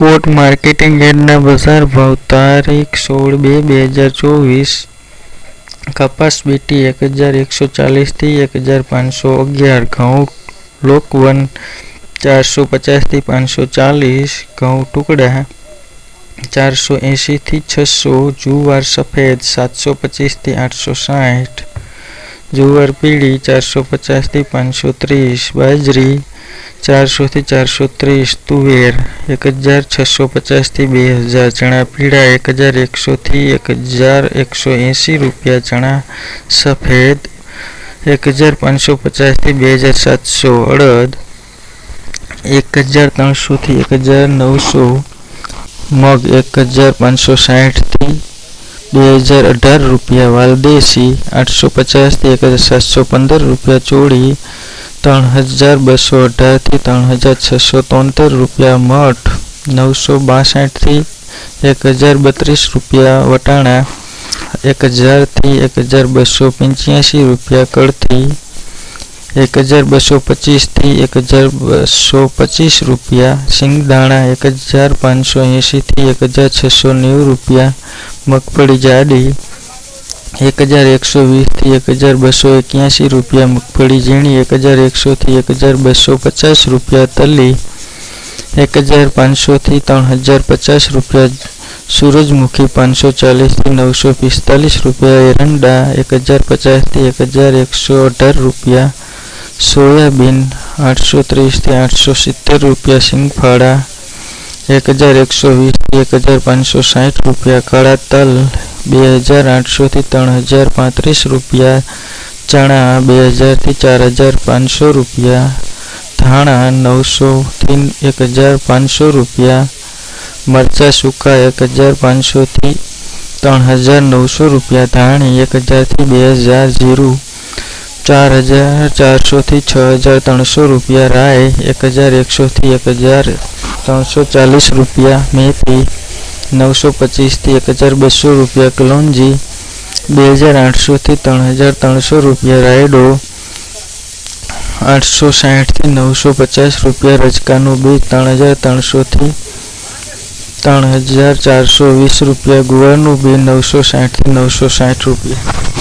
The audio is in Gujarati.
કોટ માર્કેટિંગ યાર્ડના બજાર ભાવ તારીખ સોળ બે બે હજાર ચોવીસ કપાસ બીટી એક હજાર એકસો ચાલીસથી એક હજાર પાંચસો અગિયાર ઘઉં લોકવન ચારસો પચાસથી પાંચસો ચાલીસ ઘઉં ટુકડા ચારસો એંશીથી છસો જુવાર સફેદ સાતસો પચીસથી આઠસો સાઠ જુવાર પીળી ચારસો પચાસથી પાંચસો ત્રીસ બાજરી ચારસોથી ચારસો ત્રીસ તુવેર, એક હજાર છસો પચાસથી બે હજાર ચણા પીળા, એક હજાર એકસોથી એક હજાર એકસો એંસી રૂપિયા ચણા સફેદ, એક હજાર પાંચસો પચાસથી બે હજાર સાતસો અડદ, એક હજાર ત્રણસોથી એક હજાર નવસો મગ, એક હજાર પાંચસો સાઠથી બે હજાર અઢાર રૂપિયા, વાલદેશી આઠસો પચાસથી એક હજાર સાતસો પંદર રૂપિયા, ચોળી ત્રણ હજાર બસો અઢારથી ત્રણ હજાર છસો તોતેર રૂપિયા મઠ, નવસો બાસઠથી એક હજાર બત્રીસ રૂપિયા વટાણા, એક હજારથી એક હજાર બસો પંચ્યાસી રૂપિયા કળથી, એક હજાર બસો પચીસથી એક હજાર બસો પચીસ રૂપિયા સિંગદાણા એક હજાર પાંચસો એંશીથી એક હજાર છસો નેવું રૂપિયા મગફળી જાડી એક હજાર એકસો વીસથી એક હજાર બસો એક્યાસી રૂપિયા મગફળી ઝીણી એક હજાર એકસોથી એક હજાર બસો પચાસ રૂપિયા તલી એક હજાર પાંચસોથી ત્રણ હજાર પચાસ રૂપિયા સૂરજમુખી પાંચસો ચાલીસથી નવસો પિસ્તાલીસ રૂપિયા એરંડા એક હજાર પચાસથી એક હજાર એકસો અઢાર રૂપિયા સોયાબીન આઠસો ત્રીસથી આઠસો સિત્તેર રૂપિયા સિંગફાળા એક હજાર એકસો વીસથી એક હજાર પાંચસો સાઠ રૂપિયા કાળા તલ બે હજાર આઠસોથી ત્રણ હજાર પાંત્રીસ રૂપિયા, ચણા બે હજારથી ચાર હજાર પાંચસો રૂપિયા, ધાણા નવસોથી એક હજાર પાંચસો રૂપિયા, મરચાં સૂકા એક હજાર પાંચસોથી ત્રણ હજાર નવસો રૂપિયા, ધાણી એક હજારથી બે હજાર જીરું, ચાર હજાર ચારસોથી છ હજાર ત્રણસો રૂપિયા રાય એક હજાર એકસોથી એક હજાર ત્રણસો ચાલીસ રૂપિયા, મેથી નવસો પચીસથી એક હજાર બસો રૂપિયા કલોંજી બે હજાર આઠસોથી ત્રણ હજાર ત્રણસો રૂપિયા રાયડો આઠસો સાહીઠથી નવસો પચાસ રૂપિયા રજકાનું બીજ ત્રણ હજાર ત્રણસોથી ત્રણ હજાર ચારસો વીસ રૂપિયા ગુવારનું બી નવસો સાઠથી નવસો સાઠ રૂપિયા.